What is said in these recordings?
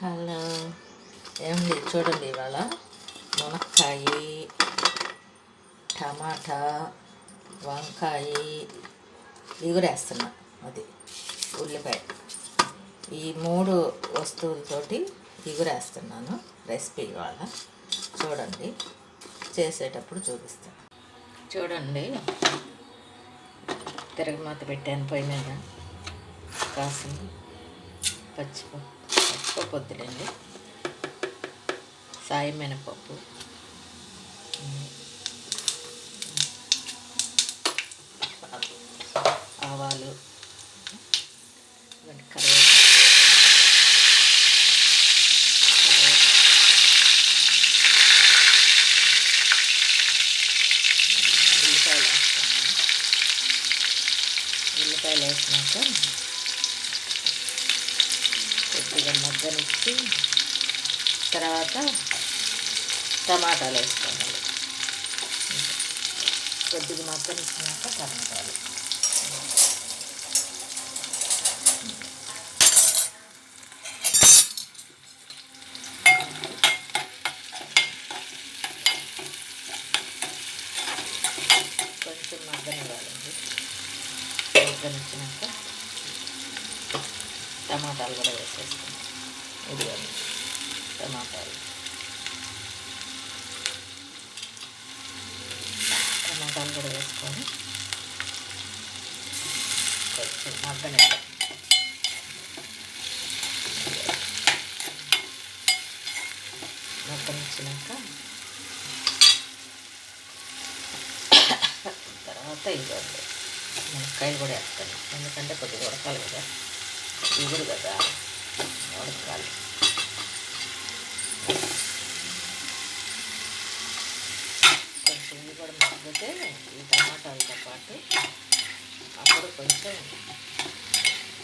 Hello ఏమండి చూడండి ఇవాళ మునక్కాయ టమాటా వంకాయ వేస్తున్నా అది ఉల్లిపాయ. ఈ మూడు వస్తువులతోటి ఇగురేస్తున్నాను రెసిపీ ఇవాళ. చూడండి చేసేటప్పుడు చూపిస్తాను చూడండి తిరగమాత పెట్టాను పొయ్యి మీద. కాసింది పచ్చిపప్పు. పచ్చిపప్పు వద్దులేండి సాయి మినపప్పు. ఆవాలు. కరివేపాకు. ఉల్లిపాయలు వేస్తాను ఉల్లిపాయలు వేసినాక కొద్దిగా మగ్గనిచ్చి తర్వాత టమాటాలు వేసుకోవాలి. కొద్దిగా మగ్గనిచ్చినాక టమాటాలు. కొంచెం మగ్గనివ్వాలండి. మగ్గనిచ్చినాక టమాటాలు కూడా వేసేసుకుంటాం ఇదిగోండి టమాటాలు. టమాటాలు కూడా వేసుకొని కొంచెం మగ్గనివ్వాలి మగ్గనిచ్చినాక తర్వాత ఇవ్వండి మునక్కాయలు కూడా వేస్తాను. ఎందుకంటే కొద్దిగా ఉడకాలి కదా. ఇగురు కదా. ఉడకాలి కొంచెం ఇవి కూడా మగ్గితే ఈ టమాటాలతో పాటు అప్పుడు కొంచెం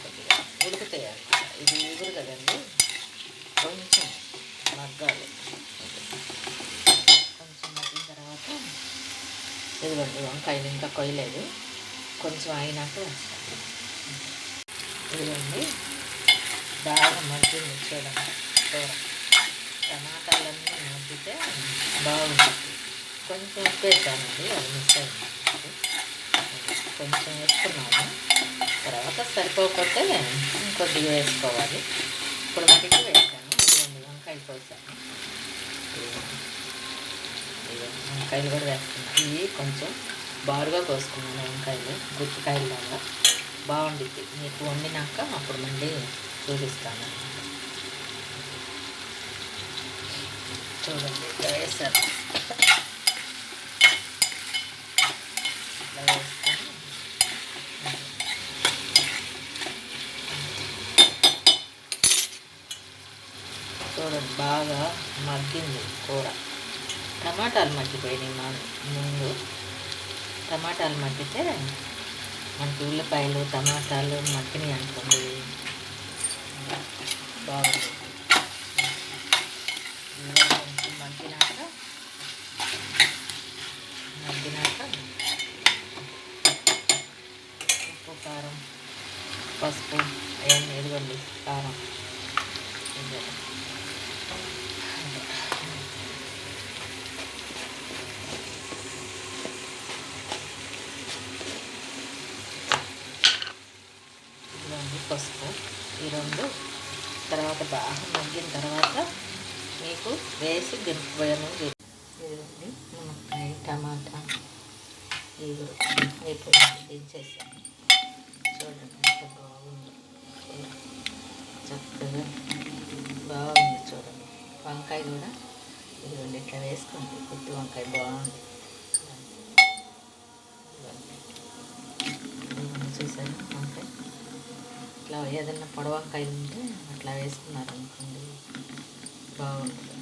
కొద్దిగా ఉడుకుతాయి అన్నమాట. ఇది ఇగురు కదండి. కొంచెం మగ్గాలి. కొంచెం మగ్గిన తర్వాత ఇదిగోండి వంకాయలు ఇంకా కొయ్యలేదు. కొంచెం అయినాక ఇదిగోండి బాగా మగ్గింది చూడండి కూర టమాటాలన్నీ మంచితే బాగుంటుంది కొంచెం ఉప్పు వేసానండి అది మిస్ అయింది. కొంచెం వేసుకున్నాము తర్వాత సరిపోకపోతే ఇంకొద్దిగా వేసుకోవాలి. ఇప్పుడు మటుకు వేసాను. ఇదిగోండి వంకాయ కోసాను వంకాయలు కూడా వేస్తున్నాను ఇవి కొంచెం బారుగా కోసుకున్నాను వంకాయలు గుచ్చికాయలు లాగా బాగుండిద్ది మీకు వండినాక అప్పుడు మళ్ళీ చూపిస్తాను. చూడండి ఇట్లా వేసాను ఇట్లా వేస్తాను. చూడండి బాగా మగ్గింది కూర. టమాటాలు మగ్గిపోయినాయి మా ముందు. టమాటాలు మగ్గితే మనకి ఉల్లిపాయలు టమాటాలు మగ్గినాయి అనుకోండి. మగ్గినాక మగ్గినాక ఉప్పు కారం పసుపు అవన్నీ ఎదుగండి కారం ఇదిగోండి. ఇదిగోండి పసుపు ఈ రెండు. తర్వాత బాగా మగ్గిన తర్వాత మీకు వేసి దింపబోయాను ఇదిగోండి మునక్కాయ టమాటా ఇది అయిపోయింది దించేసాను చూడండి ఎంత బాగుంది. చక్కగా బాగుంది చూడండి. వంకాయ కూడా ఇదిగోండి ఇట్లా వేసుకోండి. గుత్తి వంకాయ బాగుంది. చూసాను వంకాయ. ఇట్లా ఏదైనా పొడవంకాయలు ఉంటే అట్లా వేసుకున్నారనుకోండి బాగుంటుంది.